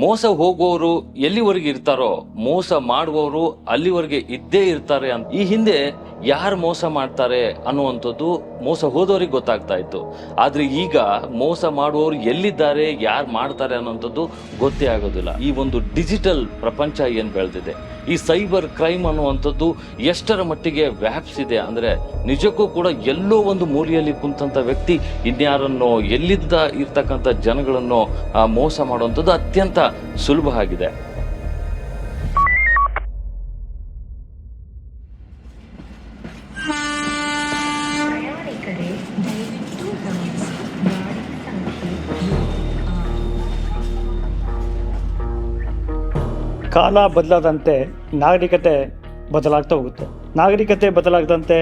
ಮೋಸ ಹೋಗುವವರು ಎಲ್ಲಿವರೆಗೆ ಇರ್ತಾರೋ ಮೋಸ ಮಾಡುವವರು ಅಲ್ಲಿವರೆಗೆ ಇದ್ದೇ ಇರ್ತಾರೆ ಅಂತ. ಈ ಹಿಂದೆ ಯಾರು ಮೋಸ ಮಾಡ್ತಾರೆ ಅನ್ನುವಂಥದ್ದು ಮೋಸ ಹೋದವರಿಗೆ ಗೊತ್ತಾಗ್ತಾ ಇತ್ತು. ಆದರೆ ಈಗ ಮೋಸ ಮಾಡುವವರು ಎಲ್ಲಿದ್ದಾರೆ, ಯಾರು ಮಾಡ್ತಾರೆ ಅನ್ನುವಂಥದ್ದು ಗೊತ್ತೇ ಆಗೋದಿಲ್ಲ. ಈ ಒಂದು ಡಿಜಿಟಲ್ ಪ್ರಪಂಚ ಏನು ಬೆಳೆದಿದೆ? ಈ ಸೈಬರ್ ಕ್ರೈಮ್ ಅನ್ನುವಂಥದ್ದು ಎಷ್ಟರ ಮಟ್ಟಿಗೆ ವ್ಯಾಪಿಸಿದೆ ಅಂದರೆ ನಿಜಕ್ಕೂ ಕೂಡ ಎಲ್ಲೋ ಒಂದು ಮೂಲೆಯಲ್ಲಿ ಕುಂತಂಥ ವ್ಯಕ್ತಿ ಇನ್ಯಾರನ್ನೋ ಎಲ್ಲಿದ್ದ ಇರ್ತಕ್ಕಂಥ ಜನಗಳನ್ನು ಮೋಸ ಮಾಡುವಂಥದ್ದು ಅತ್ಯಂತ ಸುಲಭ ಆಗಿದೆ. ಕಾಲ ಬದಲಾದಂತೆ ನಾಗರಿಕತೆ ಬದಲಾಗ್ತಾ ಹೋಗುತ್ತೆ. ನಾಗರಿಕತೆ ಬದಲಾಗದಂತೆ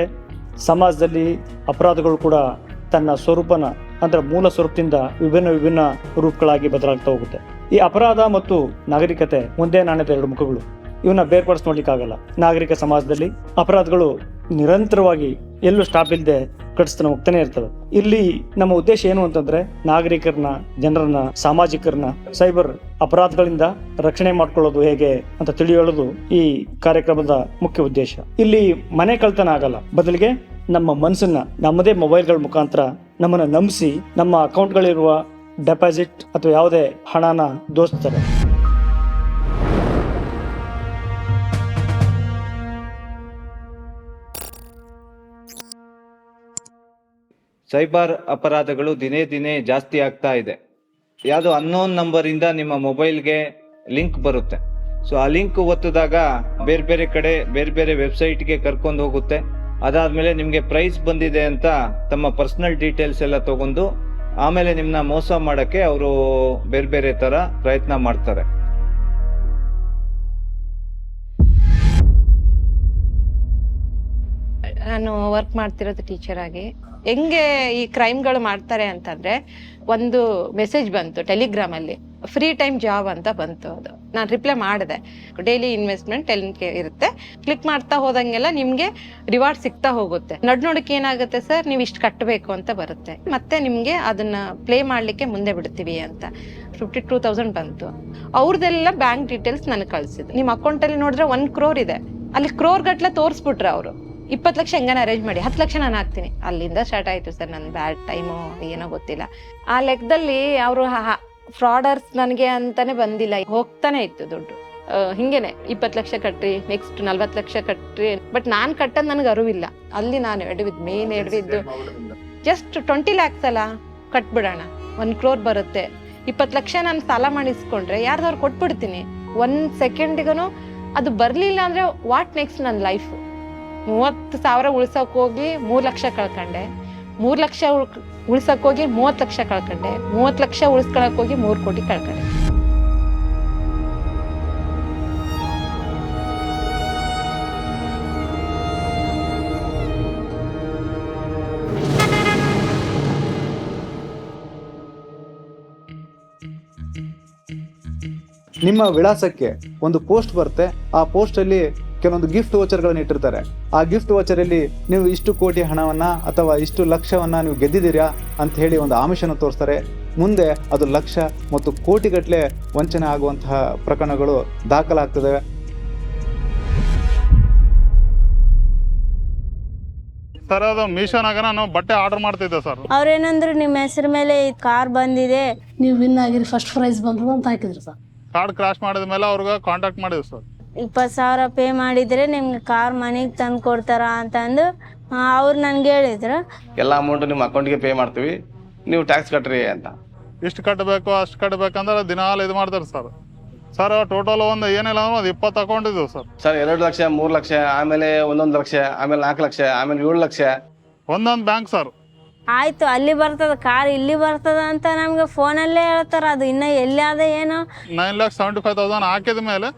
ಸಮಾಜದಲ್ಲಿ ಅಪರಾಧಗಳು ಕೂಡ ತನ್ನ ಸ್ವರೂಪನ, ಅಂದರೆ ಮೂಲ ಸ್ವರೂಪದಿಂದ ವಿಭಿನ್ನ ವಿಭಿನ್ನ ರೂಪಗಳಾಗಿ ಬದಲಾಗ್ತಾ ಹೋಗುತ್ತೆ. ಈ ಅಪರಾಧ ಮತ್ತು ನಾಗರಿಕತೆ ಒಂದೇ ನಾಣ್ಯದ ಎರಡು ಮುಖಗಳು. ಇವನ್ನ ಬೇರ್ಪಡಿಸ್ ನೋಡ್ಲಿಕ್ಕಾಗಲ್ಲ ನಾಗರಿಕ ಸಮಾಜದಲ್ಲಿ ಅಪರಾಧಗಳು ನಿರಂತರವಾಗಿ ಎಲ್ಲೂ ಸ್ಟಾಪ್ ಇಲ್ಲದೆ ಕಡಿಸ್ತಾನೆ ಹೋಗ್ತಾನೆ ಇರ್ತವೆ ಇಲ್ಲಿ ನಮ್ಮ ಉದ್ದೇಶ ಏನು ಅಂತಂದ್ರೆ ನಾಗರಿಕರನ್ನ, ಜನರನ್ನ, ಸಾಮಾಜಿಕರನ್ನ, ಸೈಬರ್ ಅಪರಾಧಗಳಿಂದ ರಕ್ಷಣೆ ಮಾಡ್ಕೊಳ್ಳೋದು ಹೇಗೆ ಅಂತ ತಿಳಿಯೋದು ಈ ಕಾರ್ಯಕ್ರಮದ ಮುಖ್ಯ ಉದ್ದೇಶ. ಇಲ್ಲಿ ಮನೆ ಕಳ್ತನ ಆಗಲ್ಲ. ಬದಲಿಗೆ ನಮ್ಮ ಮನಸ್ಸನ್ನ ನಮ್ಮದೇ ಮೊಬೈಲ್ಗಳ ಮುಖಾಂತರ ನಮ್ಮನ್ನ ನಂಬಿಸಿ ನಮ್ಮ ಅಕೌಂಟ್ಗಳಿರುವ ಡೆಪಾಸಿಟ್ ಅಥವಾ ಯಾವುದೇ ಹಣನ ದೋಸ್ತಾರೆ. ಸೈಬರ್ ಅಪರಾಧಗಳು ದಿನೇ ದಿನೇ ಜಾಸ್ತಿ ಆಗ್ತಾ ಇದೆ. ಯಾವುದೋ ಅನ್ನೋನ್ ನಂಬರಿಂದ ನಿಮ್ಮ ಮೊಬೈಲ್ಗೆ ಲಿಂಕ್ ಬರುತ್ತೆ. ಸೊ ಆ ಲಿಂಕ್ ಒತ್ತಿದಾಗ ಬೇರೆ ಬೇರೆ ಕಡೆ, ಬೇರೆ ಬೇರೆ ವೆಬ್ಸೈಟ್ಗೆ ಕರ್ಕೊಂಡು ಹೋಗುತ್ತೆ. ಅದಾದಮೇಲೆ ನಿಮಗೆ ಪ್ರೈಸ್ ಬಂದಿದೆ ಅಂತ ತಮ್ಮ ಪರ್ಸನಲ್ ಡೀಟೇಲ್ಸ್ ಎಲ್ಲ ತಗೊಂಡು, ಆಮೇಲೆ ನಿಮ್ಮನ್ನ ಮೋಸ ಮಾಡಕ್ಕೆ ಅವರು ಬೇರೆ ಬೇರೆ ತರ ಪ್ರಯತ್ನ ಮಾಡ್ತಾರೆ. ನಾನು ವರ್ಕ್ ಮಾಡ್ತಿರೋದು ಟೀಚರ್ ಆಗಿ. ಹೆಂಗೆ ಈ ಕ್ರೈಮ್ಗಳು ಮಾಡ್ತಾರೆ ಅಂತಂದ್ರೆ, ಒಂದು ಮೆಸೇಜ್ ಬಂತು ಟೆಲಿಗ್ರಾಮ್ ಅಲ್ಲಿ. ಫ್ರೀ ಟೈಮ್ ಜಾಬ್ ಅಂತ ಬಂತು ಅದು. ನಾನು ರಿಪ್ಲೈ ಮಾಡಿದೆ. ಡೈಲಿ ಇನ್ವೆಸ್ಟ್ಮೆಂಟ್ ಟೆನ್ ಕೆ ಇರುತ್ತೆ. ಕ್ಲಿಕ್ ಮಾಡ್ತಾ ಹೋದಂಗೆಲ್ಲ ನಿಮಗೆ ರಿವಾರ್ಡ್ ಸಿಗ್ತಾ ಹೋಗುತ್ತೆ. ನಡ್ ನೋಡಕ್ಕೆ ಏನಾಗುತ್ತೆ ಸರ್ ನೀವು ಇಷ್ಟು ಕಟ್ಟಬೇಕು ಅಂತ ಬರುತ್ತೆ. ಮತ್ತೆ ನಿಮಗೆ ಅದನ್ನ ಪ್ಲೇ ಮಾಡ್ಲಿಕ್ಕೆ ಮುಂದೆ ಬಿಡ್ತೀವಿ ಅಂತ. ಫಿಫ್ಟಿ ಟೂ ತೌಸಂಡ್ ಬಂತು. ಅವ್ರದ್ದೆಲ್ಲ ಬ್ಯಾಂಕ್ ಡೀಟೇಲ್ಸ್ ನನಗೆ ಕಳ್ಸಿದ್ರು ನಿಮ್ಮ ಅಕೌಂಟಲ್ಲಿ ನೋಡಿದ್ರೆ ಒನ್ ಕ್ರೋರ್ ಇದೆ. ಅಲ್ಲಿ ಕ್ರೋರ್ ಗಟ್ಲೆ ತೋರಿಸ್ಬಿಟ್ರು ಅವರು. ಇಪ್ಪತ್ತು ಲಕ್ಷ ಹೆಂಗಾನ ಅರೇಂಜ್ ಮಾಡಿ? ಹತ್ತು ಲಕ್ಷ ನಾನು ಹಾಕ್ತೀನಿ. ಅಲ್ಲಿಂದ ಸ್ಟಾರ್ಟ್ ಆಯಿತು ಸರ್ ನನ್ನ ಬ್ಯಾಡ್ ಟೈಮು ಏನೋ ಗೊತ್ತಿಲ್ಲ. ಆ ಲೆಕ್ಕದಲ್ಲಿ ಅವರು ಫ್ರಾಡರ್ಸ್ ನನಗೆ ಅಂತಾನೆ ಬಂದಿಲ್ಲ. ಹೋಗ್ತಾನೆ ಇತ್ತು ದುಡ್ಡು. ಹಿಂಗೇನೆ, ಇಪ್ಪತ್ತು ಲಕ್ಷ ಕಟ್ಟ್ರಿ ನೆಕ್ಸ್ಟ್ ನಲ್ವತ್ತು ಲಕ್ಷ ಕಟ್ಟ್ರಿ ಬಟ್ ನಾನು ಕಟ್ಟೋದು ನನಗೆ ಅರಿವಿಲ್ಲ. ಅಲ್ಲಿ ನಾನು ಎಡವಿದ್ದು ಮೇನ್ ಎಡವಿದ್ದು. ಜಸ್ಟ್ ಟ್ವೆಂಟಿ ಲ್ಯಾಕ್ಸ್ ಅಲ್ಲ, ಕಟ್ಬಿಡೋಣ. ಒಂದು ಕ್ರೋರ್ ಬರುತ್ತೆ. ಇಪ್ಪತ್ತು ಲಕ್ಷ ನಾನು ಸಾಲ ಮಾಡಿಸ್ಕೊಂಡ್ರೆ ಯಾರ್ದವ್ರು ಕೊಟ್ಬಿಡ್ತೀನಿ. ಒಂದು ಸೆಕೆಂಡಿಗೂ ಅದು ಬರಲಿಲ್ಲ ಅಂದರೆ ವಾಟ್ ನೆಕ್ಸ್ಟ್ ನನ್ನ ಲೈಫ್ ಮೂವತ್ತು ಸಾವಿರ ಉಳ್ಸೋಕೆ ಹೋಗಿ ಮೂರು ಲಕ್ಷ ಕಳ್ಕೊಂಡೆ. ಮೂರು ಲಕ್ಷ ಉಳ್- ಉಳ್ಸಕ್ ಹೋಗಿ ಮೂವತ್ತು ಲಕ್ಷ ಕಳ್ಕೊಂಡೆ. ಮೂವತ್ತು ಲಕ್ಷ ಉಳಿಸ್ಕೊಳಕ್ಕೆ ಹೋಗಿ ಮೂರು ಕೋಟಿ ಕಳ್ಕೊಂಡೆ. ನಿಮ್ಮ ವಿಳಾಸಕ್ಕೆ ಒಂದು ಪೋಸ್ಟ್ ಬರುತ್ತೆ. ಆ ಪೋಸ್ಟ್ ಅಲ್ಲಿ ಕೆಲವೊಂದು ಗಿಫ್ಟ್ ವೋಚರ್ಗಳನ್ನ ಇಟ್ಟಿರ್ತಾರೆ. ಆ ಗಿಫ್ಟ್ ವೋಚರಲ್ಲಿ ನೀವು ಇಷ್ಟು ಕೋಟಿ ಹಣವನ್ನ ಅಥವಾ ಇಷ್ಟು ಲಕ್ಷವನ್ನ ನೀವು ಗೆದ್ದಿದ್ದೀರಾ ಅಂತ ಹೇಳಿ ಒಂದು ಆಮಿಷನ ತೋರಿಸ್ತಾರೆ. ಮುಂದೆ ಅದು ಲಕ್ಷ ಮತ್ತು ಕೋಟಿಗಟ್ಟಲೆ ವಂಚನೆ ಆಗುವಂತಹ ಪ್ರಕರಣಗಳು ದಾಖಲಾಗ್ತದೆ. ಸರ್ ಅದು ಮೀಶೋನಾಗ ನಾನು ಬಟ್ಟೆ ಆರ್ಡರ್ ಮಾಡ್ತಿದ್ದೆ ಸರ್. ಅವ್ರೇನಂದ್ರು ನಿಮ್ಮ ಹೆಸರು ಮೇಲೆ ಈ ಕಾರ್ ಬಂದಿದೆ. ನೀವು ವಿನ್ ಆಗಿರಿ ಫಸ್ಟ್ ಪ್ರೈಸ್ ಬಂದದ ಅಂತ ಹಾಕಿದ್ರಿ ಸರ್. ಕಾರ್ಡ್ ಕ್ರಾಶ್ ಮಾಡಿದ ಮೇಲೆ ಅವ್ರಿಗೆ ಕಾಂಟ್ಯಾಕ್ಟ್ ಮಾಡಿದ್ರು ಸರ್. ಇಪ್ಪತ್ತು ಸಾವಿರ ಪೇ ಮಾಡಿದರೆ ನಿಮ್ಗೆ ಕಾರ್ ಮನೆಗೆ ತಂದು ಕೊಡ್ತಾರ ಅಂತಂದು ಅವ್ರು ನನಗೆ ಹೇಳಿದ್ರು. ಎಲ್ಲ ಅಮೌಂಟ್ ನಿಮ್ಮ ಅಕೌಂಟ್ಗೆ ಪೇ ಮಾಡ್ತೀವಿ. ನೀವು ಟ್ಯಾಕ್ಸ್ ಕಟ್ಟ್ರಿ ಅಂತ. ಇಷ್ಟು ಕಟ್ಟಬೇಕು ಅಷ್ಟು ಕಟ್ಟಬೇಕಂದ್ರೆ ದಿನಾಲು ಇದು ಮಾಡ್ತಾರೆ ಸರ್ ಸರ್ ಟೋಟಲ್ ಒಂದು ಏನಿಲ್ಲ ಅಂದ್ರೆ ಒಂದು ಇಪ್ಪತ್ತು ಅಕೌಂಟ್ ಇದ್ದವು ಸರ್ ಸರ್ ಎರಡು ಲಕ್ಷ ಮೂರು ಲಕ್ಷ ಆಮೇಲೆ ಒಂದೊಂದು ಲಕ್ಷ ಆಮೇಲೆ ನಾಲ್ಕು ಲಕ್ಷ ಆಮೇಲೆ ಏಳು ಲಕ್ಷ. ಒಂದೊಂದು ಬ್ಯಾಂಕ್ ಸರ್ ಆಯ್ತು ಅಲ್ಲಿ ಬರ್ತದ ಕಾರ್ ಇಲ್ಲಿ ಬರ್ತದ ಅಂತ ನಮ್ಗೆ ಫೋನಲ್ಲೇ ಹೇಳ್ತಾರ. ಅದು ಇನ್ನ ಎಲ್ಲಿ ಅದ ಏನು. Nine lakh seventy five thousand ಹಾಕಿದ ಮೇಲೆ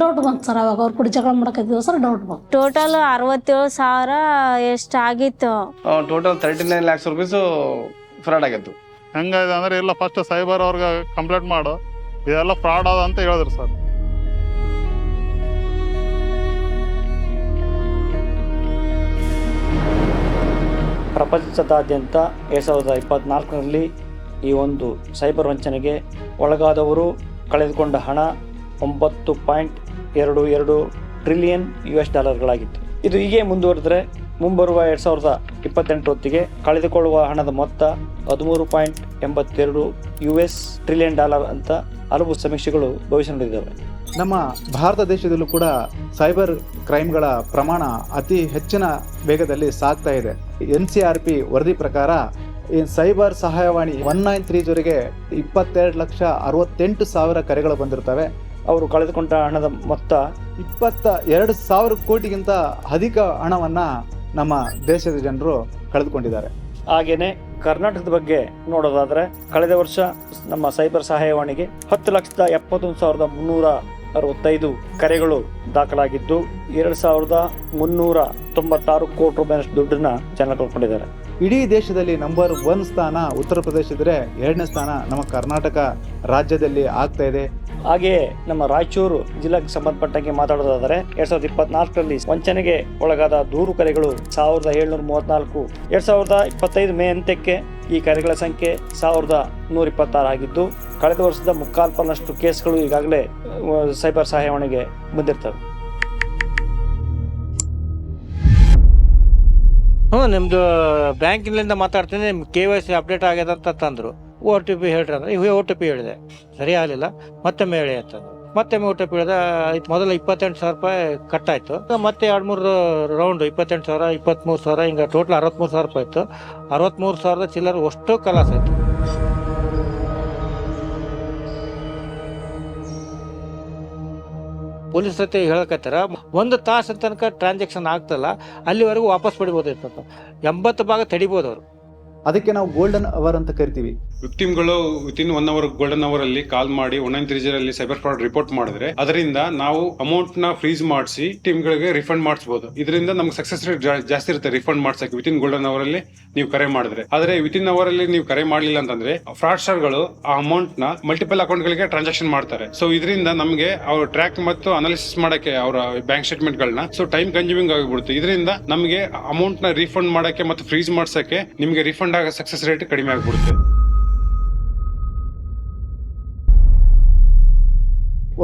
ಡೌಟ್ ಬಂತು ಸರ್ ಅವಾಗ. ಅವ್ರ ಕೂಡ ಜಗಳ ಮಾಡಕತ್ತಿದ್ವಿ ಸರ್ ಡೌಟ್ ಬಂತು. ಟೋಟಲ್ ಅರವತ್ತೇಳು ಸಾವಿರ ಎಷ್ಟಾಗಿತ್ತು? Total thirty nine lakhs rupees fraud ಆಗಿತ್ತು. ಹೆಂಗಾಯ್ತು ಅಂದ್ರೆ ಇಲ್ಲ ಫಸ್ಟ್ ಸೈಬರ್ ಅವ್ರಿಗೆ ಕಂಪ್ಲೇಂಟ್ ಮಾಡು. ಇದೆಲ್ಲ ಫ್ರಾಡ್ ಅದ ಅಂತ ಹೇಳಿದ್ರು ಸರ್. ಪ್ರಪಂಚದಾದ್ಯಂತ ಎರಡು ಸಾವಿರದ ಇಪ್ಪತ್ನಾಲ್ಕರಲ್ಲಿ ಈ ಒಂದು ಸೈಬರ್ ವಂಚನೆಗೆ ಒಳಗಾದವರು ಕಳೆದುಕೊಂಡ ಹಣ ಒಂಬತ್ತು ಪಾಯಿಂಟ್ ಎರಡು ಎರಡು ಟ್ರಿಲಿಯನ್ ಯು ಎಸ್ ಡಾಲರ್ಗಳಾಗಿತ್ತು. ಇದು ಹೀಗೆ ಮುಂದುವರೆದರೆ ಮುಂಬರುವ ಎರಡು ಸಾವಿರದ ಇಪ್ಪತ್ತೆಂಟು ಹೊತ್ತಿಗೆ ಕಳೆದುಕೊಳ್ಳುವ ಹಣದ ಮೊತ್ತ ಹದಿಮೂರು ಪಾಯಿಂಟ್ ಎಂಬತ್ತೆರಡು ಯು ಎಸ್ ಟ್ರಿಲಿಯನ್ ಡಾಲರ್ ಅಂತ ಹಲವು ಸಮೀಕ್ಷೆಗಳು ಭವಿಷ್ಯ ನುಡಿದಿದ್ದಾವೆ. ನಮ್ಮ ಭಾರತ ದೇಶದಲ್ಲೂ ಕೂಡ ಸೈಬರ್ ಕ್ರೈಮ್ಗಳ ಪ್ರಮಾಣ ಅತಿ ಹೆಚ್ಚಿನ ವೇಗದಲ್ಲಿ ಸಾಗ್ತಾ ಇದೆ. ಎನ್ ಸಿ ಆರ್ ಪಿ ವರದಿ ಪ್ರಕಾರ ಸೈಬರ್ ಸಹಾಯವಾಣಿ ಒನ್ ನೈನ್ ತ್ರೀ ಜೊತೆಗೆ ಇಪ್ಪತ್ತೆರಡು ಲಕ್ಷ ಅರವತ್ತೆಂಟು ಸಾವಿರ ಕರೆಗಳು ಬಂದಿರ್ತವೆ ಅವರು ಕಳೆದುಕೊಂಡ ಹಣದ ಮೊತ್ತ ಇಪ್ಪತ್ತ ಎರಡು ಸಾವಿರ ಕೋಟಿಗಿಂತ ಅಧಿಕ ಹಣವನ್ನು ನಮ್ಮ ದೇಶದ ಜನರು ಕಳೆದುಕೊಂಡಿದ್ದಾರೆ. ಹಾಗೆಯೇ ಕರ್ನಾಟಕದ ಬಗ್ಗೆ ನೋಡೋದಾದ್ರೆ ಕಳೆದ ವರ್ಷ ನಮ್ಮ ಸೈಬರ್ ಸಹಾಯವಾಣಿಗೆ ಹತ್ತು ಲಕ್ಷದ ಎಪ್ಪತ್ತೊಂದು ಸಾವಿರದ ಮುನ್ನೂರ ಅರವತ್ತೈದು ಕರೆಗಳು ದಾಖಲಾಗಿದ್ದು ಎರಡು ಸಾವಿರದ ಮುನ್ನೂರ ತೊಂಬತ್ತಾರು ಕೋಟಿ ರೂಪಾಯಿನಷ್ಟು ದುಡ್ಡನ್ನ ಜನ ಕಳ್ಕೊಂಡಿದ್ದಾರೆ. ಇಡೀ ದೇಶದಲ್ಲಿ ನಂಬರ್ ಒನ್ ಸ್ಥಾನ ಉತ್ತರ ಪ್ರದೇಶ ಇದ್ರೆ ಎರಡನೇ ಸ್ಥಾನ ನಮ್ಮ ಕರ್ನಾಟಕ ರಾಜ್ಯದಲ್ಲಿ ಆಗ್ತಾ ಇದೆ. ಹಾಗೆಯೇ ನಮ್ಮ ರಾಯಚೂರು ಜಿಲ್ಲೆಗೆ ಸಂಬಂಧಪಟ್ಟಂಗೆ ಮಾತಾಡೋದಾದರೆ ಎರಡ್ ಸಾವಿರದ ಇಪ್ಪತ್ನಾಲ್ಕರಲ್ಲಿ ವಂಚನೆಗೆ ಒಳಗಾದ ದೂರು ಕರೆಗಳು ಸಾವಿರದ ಏಳ್ನೂರ ಮೂವತ್ನಾಲ್ಕು. ಎರಡ್ ಸಾವಿರದ ಇಪ್ಪತ್ತೈದು ಮೇ ಅಂತ್ಯಕ್ಕೆ ಈ ಕರೆಗಳ ಸಂಖ್ಯೆ ಸಾವಿರದ ನೂರ ಇಪ್ಪತ್ತಾರು ಆಗಿದ್ದು, ಕಳೆದ ವರ್ಷದ ಮುಕ್ಕಾಲು ಪಾಲಷ್ಟು ಕೇಸ್ಗಳು ಈಗಾಗಲೇ ಸೈಬರ್ ಸಹಾಯವಾಣಿಗೆ ಬಂದಿರ್ತವೆ. ಹ್ಞೂ ನಿಮ್ಮದು ಬ್ಯಾಂಕಿನಿಂದ ಮಾತಾಡ್ತೀನಿ ನಿಮ್ಮ ಕೆ ವೈ ಸಿ ಅಪ್ಡೇಟ್ ಆಗ್ಯದ ಅಂತ ತಂದರು. ಓ ಟಿ ಪಿ ಹೇಳ್ರಿ ಅಂದ್ರೆ ಓ ಟಿ ಪಿ ಹೇಳಿದೆ. ಸರಿ ಆಗಲಿಲ್ಲ. ಮತ್ತೊಮ್ಮೆ ಹೇಳಿ ಆಯ್ತದ ಮತ್ತೊಮ್ಮೆ ಓ ಟಿ ಪಿ ಹೇಳಿದೆ ಮೊದಲು ಇಪ್ಪತ್ತೆಂಟು ಸಾವಿರ ರೂಪಾಯಿ ಕಟ್ಟಾಯಿತು. ಮತ್ತೆ ಎರಡು ಮೂರು ರೌಂಡ್, ಇಪ್ಪತ್ತೆಂಟು ಸಾವಿರ ಇಪ್ಪತ್ತ್ಮೂರು ಸಾವಿರ, ಹಿಂಗೆ ಟೋಟಲ್ ಅರವತ್ತ್ಮೂರು ಸಾವಿರ ರೂಪಾಯಿ ಇತ್ತು. ಅರವತ್ತ್ಮೂರು ಸಾವಿರದ ಚಿಲ್ಲರೆ ಅಷ್ಟು ಕಲಾಸ ಆಯಿತು ಪೊಲೀಸ್ ಜೊತೆ ಹೇಳಕತ್ತಾರ, ಒಂದು ತಾಸು ತನಕ ಟ್ರಾನ್ಸಾಕ್ಷನ್ ಆಗ್ತಲ್ಲ, ಅಲ್ಲಿವರೆಗೂ ವಾಪಸ್ ಪಡಿಬೋದಿತ್ತು ಎಂಬತ್ತು ಭಾಗ ತಡಿಬೋದು ಅವರು. ಅದಕ್ಕೆ ನಾವು ಗೋಲ್ಡನ್ ಅವರ್ ಅಂತ ಕರಿತೀವಿ. ವಿಕ್ಟಿಮ್ಗಳು within one hour golden hour ಅಲ್ಲಿ ಕಾಲ್ ಮಾಡಿ ಒನ್ ನೈನ್ ತ್ರೀ ಅಲ್ಲಿ ಸೈಬರ್ ಫ್ರಾಡ್ ರಿಪೋರ್ಟ್ ಮಾಡಿದ್ರೆ, ಅದರಿಂದ ನಾವು ಅಮೌಂಟ್ನ ಫ್ರೀಸ್ ಮಾಡಿಸಿ ಗಳಿಗೆ ರಿಫಂಡ್ ಮಾಡಿಸಬಹುದು ಇದರಿಂದ ನಮ್ಗೆ ಸಕ್ಸಸ್ ರೇಟ್ ಜಾಸ್ತಿ ಇರುತ್ತೆ ರಿಫಂಡ್ ಮಾಡ್ಸಕ್ಕೆ. ವಿತಿನ್ ಗೋಲ್ಡನ್ ಅವರ್ ಅಲ್ಲಿ ನೀವು ಕರೆ ಮಾಡಿದ್ರೆ. ಆದ್ರೆ ವಿತಿನ್ ಅವರ್ ಅಲ್ಲಿ ನೀವು ಕರೆ ಮಾಡಲಿಲ್ಲ ಅಂತಂದ್ರೆ ಫ್ರಾಡ್ಸ್ಟರ್ಗಳು ಆ ಅಮೌಂಟ್ನ ಮಲ್ಟಿಪಲ್ ಅಕೌಂಟ್ ಗಳಿಗೆ ಟ್ರಾನ್ಸಾಕ್ಷನ್ ಮಾಡ್ತಾರೆ. ಸೊ ಇದರಿಂದ ನಮಗೆ ಅವ್ರ ಟ್ರ್ಯಾಕ್ ಮತ್ತು ಅನಾಲಿಸಿಸ್ ಮಾಡಕ್ಕೆ, ಅವರ ಬ್ಯಾಂಕ್ ಸ್ಟೇಟ್ಮೆಂಟ್ ಗಳನ್ನ ಸೊ ಟೈಮ್ ಕನ್ಸ್ಯೂಮಿಂಗ್ ಆಗಿಬಿಡುತ್ತೆ. ಇದರಿಂದ ನಮಗೆ ಅಮೌಂಟ್ನ ರೀಫಂಡ್ ಮಾಡಕ್ಕೆ ಮತ್ತು ಫ್ರೀಸ್ ಮಾಡ್ಸಕ್ಕೆ ನಿಮಗೆ ರಿಫಂಡ್ ಆಗೋ ಸಕ್ಸಸ್ ರೇಟ್ ಕಡಿಮೆ ಆಗ್ಬಿಡುತ್ತೆ.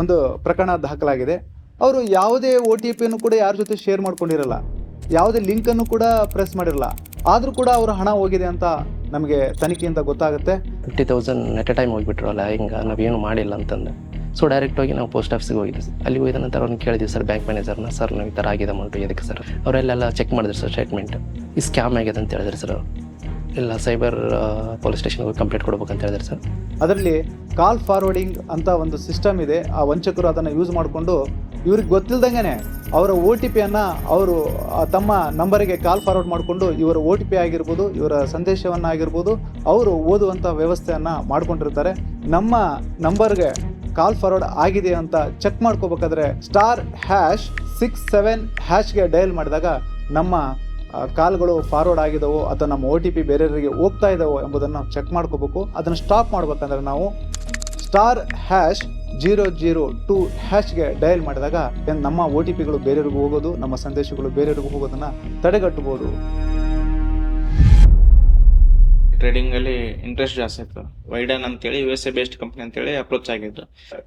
ಒಂದು ಪ್ರಕರಣ ದಾಖಲಾಗಿದೆ. ಅವರು ಯಾವುದೇ ಒ ಟಿ ಪಿಯನ್ನು ಕೂಡ ಯಾರ ಜೊತೆ ಶೇರ್ ಮಾಡ್ಕೊಂಡಿರಲ್ಲ, ಯಾವುದೇ ಲಿಂಕನ್ನು ಕೂಡ ಪ್ರೆಸ್ ಮಾಡಿರಲ್ಲ, ಆದರೂ ಕೂಡ ಅವರ ಹಣ ಹೋಗಿದೆ ಅಂತ ನಮಗೆ ತನಿಖೆಯಿಂದ ಗೊತ್ತಾಗುತ್ತೆ. Fifty thousand at a time ಹೋಗಿಬಿಟ್ರಲ್ಲ, ಹಿಂಗೆ ನಾವೇನು ಮಾಡಿಲ್ಲ ಅಂತಂದು. ಸೊ ಡೈರೆಕ್ಟ್ ಹೋಗಿ ನಾವು ಪೋಸ್ಟ್ ಆಫೀಸ್ಗೆ ಹೋಗಿದ್ವಿ. ಅಲ್ಲಿ ಹೋಗಿದ ನಂತರ ಅವ್ರನ್ನ ಕೇಳಿದ್ವಿ, ಸರ್ ಬ್ಯಾಂಕ್ ಮ್ಯಾನೇಜರ್ನ ಸರ್, ನಾವು ಈ ಥರ ಆಗಿದೆ ಅಮೌಂಟು ಎದಕ್ಕೆ ಸರ್? ಅವರೆಲ್ಲೆಲ್ಲ ಚೆಕ್ ಮಾಡಿದ್ರು, ಸರ್ ಸ್ಟೇಟ್ಮೆಂಟ್ ಈ ಸ್ಕ್ಯಾಮ್ ಆಗಿದೆ ಅಂತ ಹೇಳಿದ್ರು, ಸರ್ ಇಲ್ಲ, ಸೈಬರ್ ಪೊಲೀಸ್ ಸ್ಟೇಷನ್ಗೆ ಹೋಗಿ ಕಂಪ್ಲೇಂಟ್ ಅಂತ ಹೇಳಿದ್ರೆ ಸರ್. ಅದರಲ್ಲಿ ಕಾಲ್ ಫಾರ್ವರ್ಡಿಂಗ್ ಅಂತ ಒಂದು ಸಿಸ್ಟಮ್ ಇದೆ. ಆ ವಂಚಕರು ಅದನ್ನು ಯೂಸ್ ಮಾಡಿಕೊಂಡು ಇವ್ರಿಗೆ ಗೊತ್ತಿಲ್ದಂಗೆ ಅವರ ಓ ಟಿ ಪಿಯನ್ನು ಅವರು ತಮ್ಮ ನಂಬರಿಗೆ ಕಾಲ್ ಫಾರ್ವರ್ಡ್ ಮಾಡಿಕೊಂಡು ಇವರ ಓ ಟಿ ಪಿ ಆಗಿರ್ಬೋದು, ಇವರ ಸಂದೇಶವನ್ನು ಆಗಿರ್ಬೋದು ಅವರು ಓದುವಂಥ ವ್ಯವಸ್ಥೆಯನ್ನು ಮಾಡಿಕೊಂಡಿರ್ತಾರೆ. ನಮ್ಮ ನಂಬರ್ಗೆ ಕಾಲ್ ಫಾರ್ವರ್ಡ್ ಆಗಿದೆ ಅಂತ ಚೆಕ್ ಮಾಡ್ಕೋಬೇಕಾದ್ರೆ, ಸ್ಟಾರ್ ಹ್ಯಾಶ್ ಸಿಕ್ಸ್ ಸೆವೆನ್ ಹ್ಯಾಶ್ಗೆ ಡಯಲ್ ಮಾಡಿದಾಗ ನಮ್ಮ ಕಾಲ್ಗಳು ಫಾರ್ವರ್ಡ್ ಆಗಿದವೋ ಅಥವಾ ನಮ್ಮ ಒ ಟಿ ಪಿ ಬೇರೆಯವರಿಗೆ ಹೋಗ್ತಾ ಇದ್ದಾವೋ ಎಂಬುದನ್ನು ಚೆಕ್ ಮಾಡ್ಕೋಬೇಕು. ಅದನ್ನು ಸ್ಟಾಪ್ ಮಾಡ್ಬೇಕಂದ್ರೆ ನಾವು star hash zero zero two ಹ್ಯಾಶ್ಗೆ dial ಮಾಡಿದಾಗ ನಮ್ಮ ಒ ಟಿ ಪಿಗಳು ಬೇರೆಯವ್ರಿಗೂ ಹೋಗೋದು, ನಮ್ಮ ಸಂದೇಶಗಳು ಬೇರೆಯವ್ರಿಗೂ ಹೋಗೋದನ್ನು ತಡೆಗಟ್ಟಬಹುದು. ಟ್ರೇಡಿಂಗ್ ಅಲ್ಲಿ ಇಂಟ್ರೆಸ್ಟ್ ಜಾಸ್ತಿ ಇತ್ತು. ವೈಡನ್ ಅಂತೇಳಿ U S A based company ಅಂತೇಳಿ ಅಪ್ರೋಚ್ ಆಗಿದ್ದು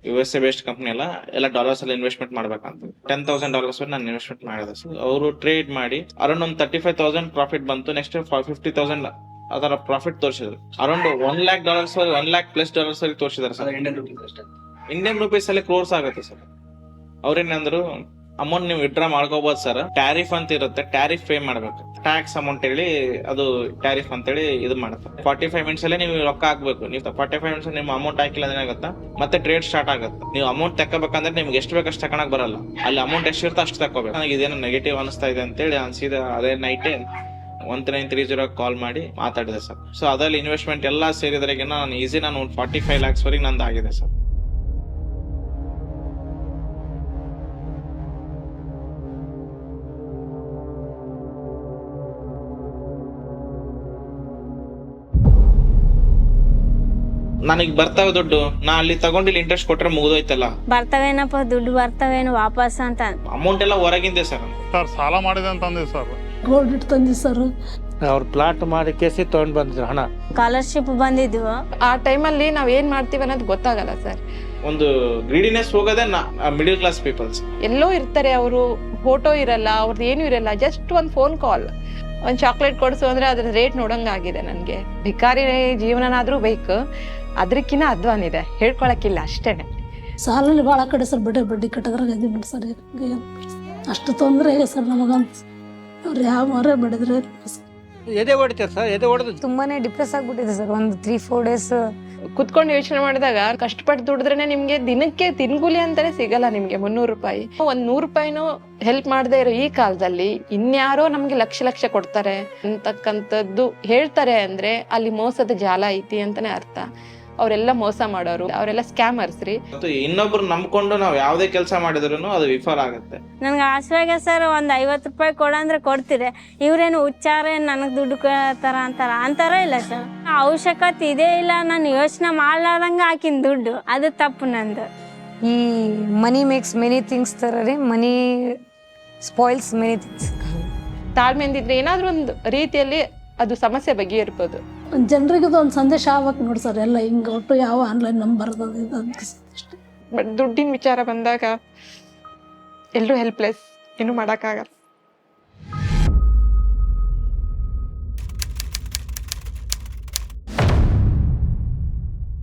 U S A based company ಎಲ್ಲ ಎಲ್ಲ ಡಾಲರ್ಸ್ ಅಲ್ಲಿ ಇನ್ವೆಸ್ಟ್ಮೆಂಟ್ ಮಾಡ್ಬೇಕಂತ. ಟೆನ್ ತೌಸಂಡ್ ಡಾಲರ್ಸ್ ನಾನು ಇನ್ವೆಸ್ಟ್ಮೆಂಟ್ ಮಾಡಿದೆ. ಅವರು ಟ್ರೇಡ್ ಮಾಡಿ ಅರೌಂಡ್ ಒಂದು ತರ್ಟಿ ಫೈವ್ ತೌಸಂಡ್ ಪ್ರಾಫಿಟ್ ಬಂತು ನೆಕ್ಸ್ಟ್ ಫಿಫ್ಟಿ ತೌಸಂಡ್ ಅದರ ಪ್ರಾಫಿಟ್ ತೋರಿಸಿದ್ರು. Around one lakh dollars one lakh plus dollars ಅಲ್ಲಿ ತೋರಿಸಿದ್ರು ಸರ್. ಇಂಡಿಯನ್ ರುಪೀಸ್ ಅಲ್ಲಿ ಕ್ರೋರ್ಸ್ ಆಗುತ್ತೆ ಸರ್. ಅವ್ರೇನಂದ್ರು ಅಮೌಂಟ್ ನೀವು ವಿಡ್ರಾ ಮಾಡ್ಕೋಬಹುದು ಸರ್ ಟ್ಯಾರಿಫ್ ಅಂತ ಇರುತ್ತೆ ಟ್ಯಾರಿಫ್ ಪೇ ಮಾಡ್ಬೇಕು. ಟ್ಯಾಕ್ಸ್ ಅಮೌಂಟ್ ಹೇಳಿ ಅದು ಟ್ಯಾರಿಫ್ ಅಂತೇಳಿ ಇದು ಮಾಡುತ್ತೆ. ಫಾರ್ಟಿ ಫೈವ್ ಮಿನಿಟ್ಸ್ ಅಲ್ಲೇ ನೀವು ರೊಕ್ಕ ಹಾಕ್ಬೇಕು. ನೀವು ಫಾರ್ಟಿ ಫೈವ್ ಮಿನಿಟ್ಸ್ ನಿಮ್ಮ ಅಮೌಂಟ್ ಹಾಕಿಲ್ಲ ಏನಾಗುತ್ತೆ? ಮತ್ತೆ ಟ್ರೇಡ್ ಸ್ಟಾರ್ಟ್ ಆಗುತ್ತೆ. ನೀವು ಅಮೌಂಟ್ ತಗೋಬೇಕಂದ್ರೆ ನಿಮ್ಗೆ ಎಷ್ಟು ಬೇಕಷ್ಟು ತಗೊಳಕ್ ಬರಲ್ಲ. ಅಲ್ಲಿ ಅಮೌಂಟ್ ಎಷ್ಟು ಇರುತ್ತೆ ಅಷ್ಟು ತಕೋಬೇಕು ನನಗೆ ಇದೇನೋ ನೆಗೆಟಿವ್ ಅನಿಸ್ತಾ ಇದೆ ಅಂತೇಳಿ ನಾನು ಸೀದಾ ಅದೇ ನೈಟೇ one nine three zero call ಮಾಡಿ ಮಾತಾಡಿದೆ ಸರ್ ಸೊ ಅದರಲ್ಲಿ ಇನ್ವೆಸ್ಟ್ಮೆಂಟ್ ಎಲ್ಲ ಸೇರಿದ್ರೆ ನಾನು ಈಸಿ ನಾನು ಒಂದು ಫಾರ್ಟಿ ಫೈವ್ ಲ್ಯಾಕ್ಸ್ ವರೆಗೆ ನಂದು ಆಗಿದೆ ಸರ್ ನನಗೆ ಬರ್ತಾವೆ ದುಡ್ಡು. ನಾ ಅಲ್ಲಿ ತಗೊಂಡಿಲ್ಲ ಇಂಟ್ರೆಸ್ಟ್ ಕೊಟ್ರೆ ಮುಗಿದೋಯ್ತಲ್ಲ. ಬರ್ತಾವೇನಪ್ಪ? ದುಡ್ಡು ಬರ್ತಾವೇನು? ವಾಪಸ್ ಅಂತ. ಅಮೌಂಟ್ ಎಲ್ಲ ಹೊರಗಿಂದೆ ಸರ್. ಸರ್ ಸಾಲ ಮಾಡಿದೆ ಅಂತಂದಿವಿ ಸರ್. ಗೋಲ್ಡ್ ಇಟ್ಟು ತಂದಿ ಸರ್. ಅವ್ರು ಪ್ಲಾಟ್ ಮಾಡಿ ಕೇಸಿ ತಗೊಂಡ್ ಬಂದಿದ್ರು ಹಣ. ಸ್ಕಾಲರ್ಶಿಪ್ ಬಂದಿದ್ವು ಆ ಟೈಮಲ್ಲಿ ನಾವು ಏನು ಮಾಡ್ತೀವಿ ಅನ್ನೋದು ಗೊತ್ತಾಗಲ್ಲ ಸರ್. ಒಂದು ಗ್ರೀಡಿನೆಸ್ ಹೋಗೋದೇ ಮಿಡಿಲ್ ಕ್ಲಾಸ್ ಪೀಪಲ್ಸ್ ಎಲ್ಲೋ ಇರ್ತಾರೆ ಅವರು ಫೋಟೋ ಇರಲ್ಲ ಅವ್ರದ್ದು ಏನು ಇರಲ್ಲ ಜಸ್ಟ್ ಒಂದು ಫೋನ್ ಕಾಲ್ ಒಂದು ಚಾಕ್ಲೇಟ್ ಕೊಡಿಸು ಅಂದ್ರೆ ಅದ್ರ ರೇಟ್ ನೋಡಂಗಾಗಿದೆ ನನಗೆ. ಭಿಕಾರಿ ಜೀವನನಾದರೂ ಬೇಕು. ಅದಕ್ಕಿಂತ ಅಧ್ವಾನಿದೆ ಹೇಳ್ಕೊಳಕ್ಕಿಲ್ಲ ಅಷ್ಟೇನೆ. ಸಾಲಲ್ಲಿ ಭಾಳ ಕಡೆ ಸರ್ ಬಡ್ಡಿ ಬಡ್ಡಿ ಕಟ್ಟದ್ರಾಗ ಇದೀವಿ ನೋಡಿ ಸರ್ ಅಷ್ಟು ತೊಂದರೆ ಇದೆ ಸರ್ ನಮಗಂತ ಅವ್ರು ಯಾವ ಮರ ಬಡಿದ್ರೆ ಎದೆ ಹೊಡಿತಾರೆ ಸರ್ ಎದೆ ಹೊಡೆದು ತುಂಬಾನೇ ಡಿಪ್ರೆಸ್ ಆಗ್ಬಿಟ್ಟಿದೆ ಸರ್ ಒಂದು ತ್ರೀ ಫೋರ್ ಡೇಸ್ ಕುತ್ಕೊಂಡು ಯೋಚನೆ ಮಾಡಿದಾಗ ಕಷ್ಟಪಟ್ಟು ದುಡಿದ್ರೇನೆ ನಿಮ್ಗೆ ದಿನಕ್ಕೆ ತಿನ್ಗುಲಿ ಅಂತಾನೆ ಸಿಗಲ್ಲ ನಿಮ್ಗೆ ಮುನ್ನೂರು ರೂಪಾಯಿ. ಒಂದ್ ನೂರು ರೂಪಾಯಿನೂ ಹೆಲ್ಪ್ ಮಾಡದೇ ಇರೋ ಈ ಕಾಲದಲ್ಲಿ ಇನ್ಯಾರೋ ನಮ್ಗೆ ಲಕ್ಷ ಲಕ್ಷ ಕೊಡ್ತಾರೆ ಅಂತಕ್ಕಂಥದ್ದು ಹೇಳ್ತಾರೆ ಅಂದ್ರೆ ಅಲ್ಲಿ ಮೋಸದ ಜಾಲ ಐತಿ ಅಂತಾನೆ ಅರ್ಥ. ಅವರೆಲ್ಲ ಮೋಸ ಮಾಡೋರು ಅವರೆಲ್ಲ ಸ್ಕ್ಯಾಮರ್ಸ್ ರೀ. ಮತ್ತು ಇನ್ನೊಬ್ರು ನಂಬ್ಕೊಂಡು ನಾವು ಯಾವುದೇ ಕೆಲಸ ಮಾಡಿದ್ರು ಅದು ವಿಫಲ ಆಗುತ್ತೆ. ನನ್ಗೆ ಆಶ್ರಯ ಸರ್ ಒಂದು ಐವತ್ತು ರೂಪಾಯಿ ಕೊಡಂದ್ರೆ ಕೊಡ್ತೀರಿ ಇವ್ರೇನು ಉಚ್ಚಾರ ನನಗೆ ದುಡ್ಡು ಕೊಡ್ತಾರ ಅಂತಾರ? ಅಂತಾರ ಇಲ್ಲ ಸರ್. ಅವಶ್ಯಕತೆ ಇದೇ ಇಲ್ಲ ನಾನು ಯೋಚನೆ ಮಾಡ್ಲಾರ್ದಂಗೆ ಹಾಕಿನ ದುಡ್ಡು. ಅದು ತಪ್ಪು ನಂದು. ಈ ಮನಿ ಮೇಕ್ಸ್ ಮೆನಿ ಥಿಂಗ್ಸ್ ತರ ರೀ. ಮನಿ ಸ್ಪಾಯ್ಲ್ಸ್ ಮೆನಿ ಥಿಂಗ್ಸ್ ತಾಳ್ಮೆಂದಿದ್ರೆ ಏನಾದ್ರೂ ಒಂದು ರೀತಿಯಲ್ಲಿ ಅದು ಸಮಸ್ಯೆ ಬಗೆಹರ್ಬೋದು. ಜನರಿಗೆ ಒಂದು ಸಂದೇಶ ಆಗ್ಬೇಕು ನೋಡಿ ಸರ್ ಎಲ್ಲ ಹಿಂಗೆ ಒಟ್ಟು ಯಾವ ಆನ್ಲೈನ್ ನಂಬರ್ ಇದು ಅಷ್ಟೇ. ಬಟ್ ದುಡ್ಡಿನ ವಿಚಾರ ಬಂದಾಗ ಎಲ್ಲರೂ ಹೆಲ್ಪ್ಲೆಸ್ ಏನು ಮಾಡೋಕ್ಕಾಗಲ್ಲ.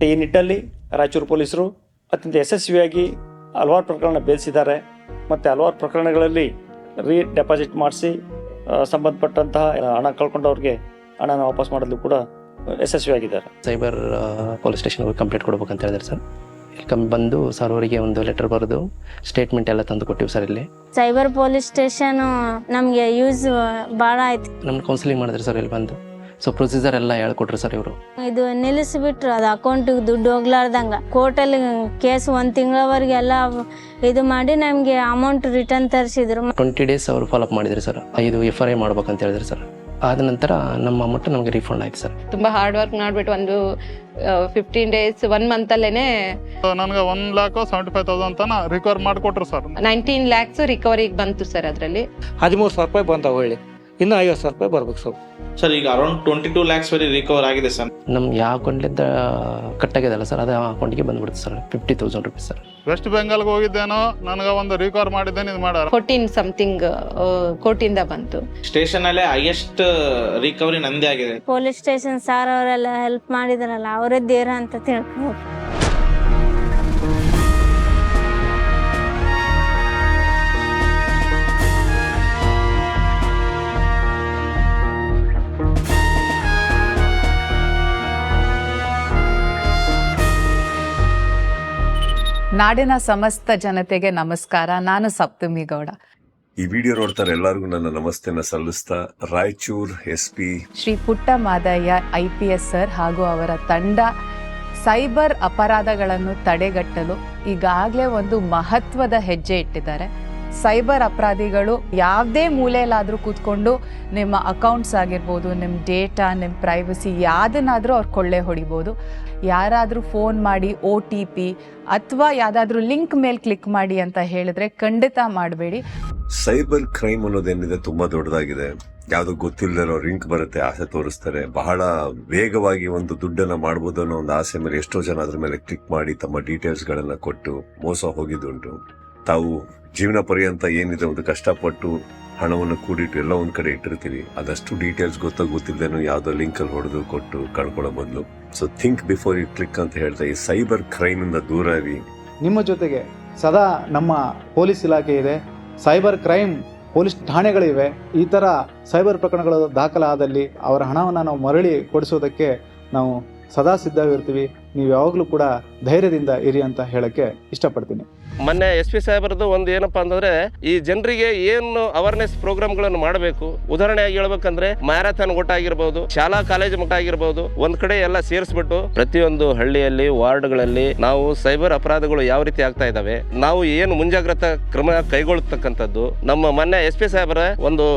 ಈ ನಿಟ್ಟಲ್ಲಿ ರಾಯಚೂರು ಪೊಲೀಸರು ಅತ್ಯಂತ ಯಶಸ್ವಿಯಾಗಿ ಹಲವಾರು ಪ್ರಕರಣ ಬೇಯಿಸಿದ್ದಾರೆ ಮತ್ತು ಹಲವಾರು ಪ್ರಕರಣಗಳಲ್ಲಿ ರೀ ಡೆಪಾಸಿಟ್ ಮಾಡಿಸಿ ಸಂಬಂಧಪಟ್ಟಂತಹ ಹಣ ಕಳ್ಕೊಂಡವ್ರಿಗೆ ಹಣನ ವಾಪಸ್ ಮಾಡಲು ಕೂಡ ಯಶಸ್ವಿಯಾಗಿದ್ದಾರೆ. ಸೈಬರ್ ಪೊಲೀಸ್ ಸ್ಟೇಷನ್ ಹೋಗಿ ಕಂಪ್ಲೇಂಟ್ ಕೊಡ್ಬೇಕಂತ ಹೇಳಿದ್ರೆ ಸರ್. ಇಲ್ಲಿ ಕಮ್ ಬಂದು ಸರ್ ಅವರಿಗೆ ಒಂದು ಲೆಟರ್ ಬರೆದು ಸ್ಟೇಟ್ಮೆಂಟ್ ಎಲ್ಲ ತಂದು ಕೊಟ್ಟಿವಿ ಸರ್ ಇಲ್ಲಿ. ಸೈಬರ್ ಪೊಲೀಸ್ ಸ್ಟೇಷನ್ ನಮಗೆ ಯೂಸ್ ಭಾಳ ಆಯ್ತು. ನಮ್ಮ ಕೌನ್ಸಿಲಿಂಗ್ ಮಾಡಿದ್ರು ಸರ್ ಇಲ್ಲಿ ಬಂದು. ಸೊ ಪ್ರೊಸೀಜರ್ ಎಲ್ಲ ಹೇಳ್ಕೊಟ್ರು ಸರ್ ಇವರು. ಇದು ನಿಲ್ಲಿಸ್ಬಿಟ್ರು ಅದು ಅಕೌಂಟಿಗೆ ದುಡ್ಡು ಹೋಗ್ಲಾರ್ದಂಗ. ಕೋರ್ಟಲ್ಲಿ ಕೇಸ್ ಒಂದು ತಿಂಗಳವರೆಗೆ ಎಲ್ಲ ಇದು ಮಾಡಿ ನಮಗೆ ಅಮೌಂಟ್ ರಿಟರ್ನ್ ತರಿಸಿದ್ರು. ಟ್ವೆಂಟಿ ಡೇಸ್ ಅವರು ಫಾಲೋಅಪ್ ಮಾಡಿದ್ರು ಸರ್. ಇದು ಎಫ್ ಐ ಮಾಡ್ಬೇಕಂತ ಹೇಳಿದ್ರು ಸರ್. ಆದ ನಂತರ ನಮ್ಮ ಅಮೌಂಟ್ ನಮಗೆ ರೀಫಂಡ್ ಆಯ್ತು ಸರ್. ತುಂಬಾ ಹಾರ್ಡ್ ವರ್ಕ್ ಮಾಡ್ಬಿಟ್ಟು ಒಂದು ಫಿಫ್ಟೀನ್ ಡೇಸ್ ಒನ್ ಮಂತ್ ಅಲ್ಲೇನೆ ನನಗೆ one lakh seventy five thousand ತನ ರಿಕವರ್ ಮಾಡಿಕೊಟ್ರು ಸರ್. ನೈನ್ಟೀನ್ ಲ್ಯಾಕ್ಸ್ ರಿಕವರಿಗೆ ಬಂತು ಸರ್ ಅದರಲ್ಲಿ. ಹದಿಮೂರು ಸಾವಿರ ರೂಪಾಯಿ ಬಂತಾವ ಒಳ್ಳೆ ಇನ್ನೂ ಐವತ್ತು ಸಾವಿರ ರೂಪಾಯಿ ಬರ್ಬೇಕು ಸರ್. ಸರ್ ಈಗ ಅರೌಂಡ್ ಟ್ವೆಂಟಿ ಟೂ ಲ್ಯಾಕ್ಸ್ ವರೆಗೆ ರಿಕವರ್ ಆಗಿದೆ ಸರ್. ನಮ್ಗೆ ಯಾವ ಅಕೌಂಟ್ಲಿಂದ ಕಟ್ಟಾಗ್ಯದಲ್ಲ ಸರ್ ಅದು ಅಕೌಂಟಿಗೆ ಬಂದ್ಬಿಡುತ್ತೆ sir fifty thousand rupees sir. West ಬೆಂಗಾಲ್ಗೆ ಹೋಗಿದ್ದೇನೋ ನನಗೆ ಒಂದು ರಿಕವರ್ ಮಾಡಿದ್ದೇನೆ ಇದು ಮಾಡ್ಯಾರ ಫೋರ್ಟೀನ್ ಸಮಥಿಂಗ್ ಕೋಟಿಂದ ಬಂತು. ಸ್ಟೇಷನ್ ಅಲ್ಲೇ ಹೈಯೆಸ್ಟ್ ರಿಕವರಿ ನಂದೇ ಆಗಿದೆ. ಪೊಲೀಸ್ ಸ್ಟೇಷನ್ ಸಾರ್ ಅವರೆಲ್ಲ ಹೆಲ್ಪ್ ಮಾಡಿದಾರಲ್ಲ ಅವರೇ ದೇರ ಅಂತ ತಿಳ್ಕೊಂಡು ನಾಡಿನ ಸಮಸ್ತ ಜನತೆಗೆ ನಮಸ್ಕಾರ. ನಾನು ಸಪ್ತಮಿ ಗೌಡ. ಈ ವಿಡಿಯೋ ನೋಡ್ತಾರೆ ಎಲ್ಲರಿಗೂ ನನ್ನ ನಮಸ್ತೆನ ಸಲ್ಲಿಸ್ತಾ Raichur S P Shri Putta Madaiah I P S sir ಹಾಗೂ ಅವರ ತಂಡ ಸೈಬರ್ ಅಪರಾಧಗಳನ್ನು ತಡೆಗಟ್ಟಲು ಈಗಾಗಲೇ ಒಂದು ಮಹತ್ವದ ಹೆಜ್ಜೆ ಇಟ್ಟಿದ್ದಾರೆ. ಸೈಬರ್ ಅಪರಾಧಿಗಳು ಯಾವುದೇ ಮೂಲೆಯಲ್ಲಾದರೂ ಕೂತ್ಕೊಂಡು ನಿಮ್ಮ ಅಕೌಂಟ್ಸ್ ಆಗಿರ್ಬೋದು ನಿಮ್ಮ ಡೇಟಾ ನಿಮ್ಮ ಪ್ರೈವಸಿ ಯಾವುದನ್ನಾದರೂ ಅವ್ರು ಕೊಳ್ಳೆ ಹೊಡಿಬೋದು. ಯಾರಾದರೂ ಫೋನ್ ಮಾಡಿ ಒ ಟಿ ಪಿ ಅಥವಾ ಯಾವುದಾದ್ರೂ ಲಿಂಕ್ ಮೇಲೆ ಕ್ಲಿಕ್ ಮಾಡಿ ಅಂತ ಹೇಳಿದ್ರೆ ಖಂಡಿತ ಮಾಡಬೇಡಿ. ಸೈಬರ್ ಕ್ರೈಮ್ ಅನ್ನೋದೇನಿದೆ ತುಂಬಾ ದೊಡ್ಡದಾಗಿದೆ. ಯಾವುದು ಗೊತ್ತಿಲ್ಲದಿರೋ ಲಿಂಕ್ ಬರುತ್ತೆ, ಆಸೆ ತೋರಿಸ್ತಾರೆ. ಬಹಳ ವೇಗವಾಗಿ ಒಂದು ದುಡ್ಡನ್ನ ಮಾಡ್ಬೋದು ಅನ್ನೋ ಒಂದು ಆಸೆ ಮೇಲೆ ಎಷ್ಟೋ ಜನ ಅದ್ರ ಮೇಲೆ ಕ್ಲಿಕ್ ಮಾಡಿ ತಮ್ಮ ಡೀಟೇಲ್ಸ್ ಗಳನ್ನ ಕೊಟ್ಟು ಮೋಸ ಹೋಗಿದ್ದುಂಟು. ತಾವು ಜೀವನ ಪರ್ಯಂತ ಏನಿದೆ ಒಂದು ಕಷ್ಟಪಟ್ಟು ಹಣವನ್ನು ಕೂಡಿಟ್ಟು ಎಲ್ಲ ಒಂದು ಕಡೆ ಇಟ್ಟಿರ್ತೀವಿ. ಅದಷ್ಟು ಡೀಟೇಲ್ಸ್ ಗೊತ್ತಾಗ ಗೊತ್ತಿಲ್ಲದೇನು ಯಾವುದೋ ಲಿಂಕಲ್ಲಿ ಹೊಡೆದು ಕೊಟ್ಟು ಕಳ್ಕೊಳ್ಳೋ ಬದಲು. So think before you click ಅಂತ ಹೇಳ್ತಾ ಈ ಸೈಬರ್ ಕ್ರೈಮ್ ಇಂದ ದೂರ ಇರಿ. ನಿಮ್ಮ ಜೊತೆಗೆ ಸದಾ ನಮ್ಮ ಪೊಲೀಸ್ ಇಲಾಖೆ ಇದೆ. ಸೈಬರ್ ಕ್ರೈಮ್ ಪೊಲೀಸ್ ಠಾಣೆಗಳಿವೆ. ಈ ಥರ ಸೈಬರ್ ಪ್ರಕರಣಗಳು ದಾಖಲಾದಲ್ಲಿ ಅವರ ಹಣವನ್ನು ನಾವು ಮರಳಿ ಕೊಡಿಸೋದಕ್ಕೆ ನಾವು ಸದಾ ಸಿದ್ಧವಿರ್ತೀವಿ. ನೀವು ಯಾವಾಗಲೂ ಕೂಡ ಧೈರ್ಯದಿಂದ ಇರಿ ಅಂತ ಹೇಳೋಕ್ಕೆ ಇಷ್ಟಪಡ್ತೀನಿ. ಮೊನ್ನೆ ಎಸ್ ಪಿ ಸಾಹೇಬರದು ಒಂದು ಏನಪ್ಪಾ ಅಂತಂದ್ರೆ, ಈ ಜನರಿಗೆ ಏನು ಅವೇರ್ನೆಸ್ ಪ್ರೋಗ್ರಾಮ್ಗಳನ್ನು ಮಾಡಬೇಕು, ಉದಾಹರಣೆಯಾಗಿ ಹೇಳ್ಬೇಕಂದ್ರೆ ಮ್ಯಾರಥಾನ್ ಓಟ ಆಗಿರ್ಬೋದು, ಶಾಲಾ ಕಾಲೇಜು ಮಟ್ಟ ಆಗಿರ್ಬೋದು, ಒಂದ್ ಕಡೆ ಎಲ್ಲ ಸೇರಿಸ್ಬಿಟ್ಟು ಪ್ರತಿಯೊಂದು ಹಳ್ಳಿಯಲ್ಲಿ, ವಾರ್ಡ್ಗಳಲ್ಲಿ ನಾವು ಸೈಬರ್ ಅಪರಾಧಗಳು ಯಾವ ರೀತಿ ಆಗ್ತಾ ಇದಾವೆ ನಾವು ಏನು ಮುಂಜಾಗ್ರತಾ ಕ್ರಮ ಕೈಗೊಳ್ಳತಕ್ಕಂಥದ್ದು ನಮ್ಮ ಮೊನ್ನೆ ಎಸ್ ಪಿ ಸಾಹೇಬರ ಒಂದು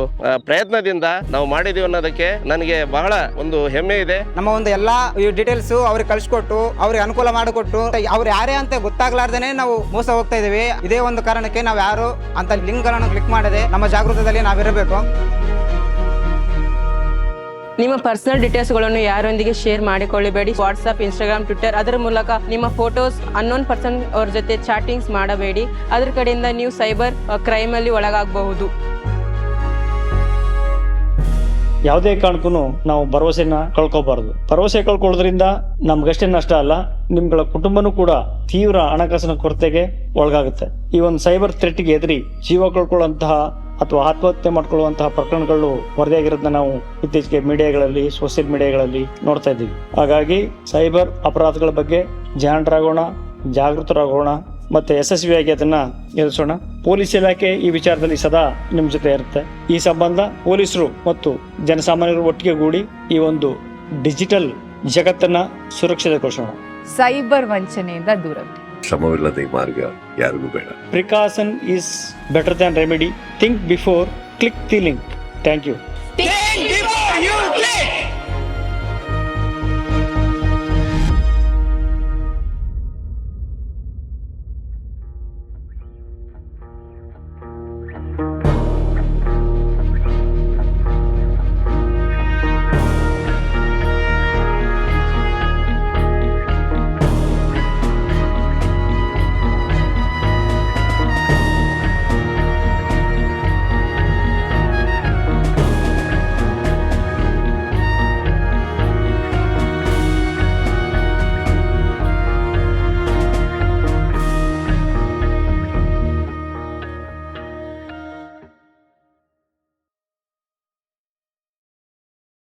ಪ್ರಯತ್ನದಿಂದ ನಾವು ಮಾಡಿದೀವಿ ಅನ್ನೋದಕ್ಕೆ ನನಗೆ ಬಹಳ ಒಂದು ಹೆಮ್ಮೆ ಇದೆ. ನಮ್ಮ ಒಂದು ಎಲ್ಲಾ ಡೀಟೇಲ್ಸ್ ಅವ್ರಿಗೆ ಕಳ್ಸಿಕೊಟ್ಟು, ಅವ್ರಿಗೆ ಅನುಕೂಲ ಮಾಡಿಕೊಟ್ಟು, ಅವ್ರು ಯಾರೇ ಅಂತ ಗೊತ್ತಾಗ್ಲಾರ್ದೇನೆ ನಾವು ಮೋಸ ಹೋಗ್ತಾ ಇದ್ದೀವಿ ಇದೇ ಒಂದು ಕಾರಣಕ್ಕೆ ನಾವು ಯಾರು ಅಂತ ಲಿಂಕ್ಗಳನ್ನು ಕ್ಲಿಕ್ ಮಾಡದೆ ನಮ್ಮ ಜಾಗೃತದಲ್ಲಿ ನಾವಿರಬೇಕು ನಿಮ್ಮ ಪರ್ಸನಲ್ ಡೀಟೇಲ್ಸ್ಗಳನ್ನು ಯಾರೊಂದಿಗೆ ಶೇರ್ ಮಾಡಿಕೊಳ್ಳಬೇಡಿ. ವಾಟ್ಸ್ಆಪ್ ಇನ್ಸ್ಟಾಗ್ರಾಮ್ ಟ್ವಿಟರ್ ಅದರ ಮೂಲಕ ನಿಮ್ಮ ಫೋಟೋಸ್ ಅನ್ನೋನ್ ಪರ್ಸನ್ ಅವ್ರ ಜೊತೆ ಚಾಟಿಂಗ್ಸ್ ಮಾಡಬೇಡಿ. ಅದ್ರ ಕಡೆಯಿಂದ ನೀವು ಸೈಬರ್ ಕ್ರೈಮಲ್ಲಿ ಒಳಗಾಗಬಹುದು. ಯಾವುದೇ ಕಾರಣಕ್ಕೂ ನಾವು ಭರವಸೆನ ಕಳ್ಕೋಬಾರದು. ಭರವಸೆ ಕಳ್ಕೊಳ್ಳೋದ್ರಿಂದ ನಮ್ಗಷ್ಟೇ ನಷ್ಟ ಅಲ್ಲ, ನಿಮ್ಗಳ ಕುಟುಂಬನೂ ಕೂಡ ತೀವ್ರ ಹಣಕಾಸಿನ ಕೊರತೆಗೆ ಒಳಗಾಗುತ್ತೆ. ಈ ಒಂದು ಸೈಬರ್ ಥ್ರೆಟ್ಗೆ ಎದುರಿ ಜೀವ ಕಳ್ಕೊಳ್ಳುವಂತಹ ಅಥವಾ ಆತ್ಮಹತ್ಯೆ ಮಾಡ್ಕೊಳ್ಳುವಂತಹ ಪ್ರಕರಣಗಳು ವರದಿಯಾಗಿರೋದನ್ನ ನಾವು ಇತ್ತೀಚೆಗೆ ಮೀಡಿಯಾಗಳಲ್ಲಿ, ಸೋಷಿಯಲ್ ಮೀಡಿಯಾಗಳಲ್ಲಿ ನೋಡ್ತಾ ಇದ್ದೀವಿ. ಹಾಗಾಗಿ ಸೈಬರ್ ಅಪರಾಧಗಳ ಬಗ್ಗೆ ಜಾಣರಾಗೋಣ ಜಾಗೃತರಾಗೋಣ. ಮತ್ತೆ ಯಶಸ್ವಿಯಾಗಿ ಅದನ್ನ ಎದುರಿಸೋಣ. ಪೊಲೀಸ್ ಇಲಾಖೆ ಈ ವಿಚಾರದಲ್ಲಿ ಸದಾ ನಿಮ್ಮ ಜೊತೆ ಇರುತ್ತೆ. ಈ ಸಂಬಂಧ ಪೊಲೀಸರು ಮತ್ತು ಜನಸಾಮಾನ್ಯರು ಒಟ್ಟಿಗೆ ಗೂಡಿ ಈ ಒಂದು ಡಿಜಿಟಲ್ ಜಗತ್ತನ್ನ ಸುರಕ್ಷಿತಗೊಳಿಸೋಣ. ಸೈಬರ್ ವಂಚನೆಯಿಂದ ದೂರ ಶ್ರಮವಿಲ್ಲದ ಮಾರ್ಗ ಯಾರಿಗೂ ಬೇಡ. Precaution is better than remedy think before click the link thank you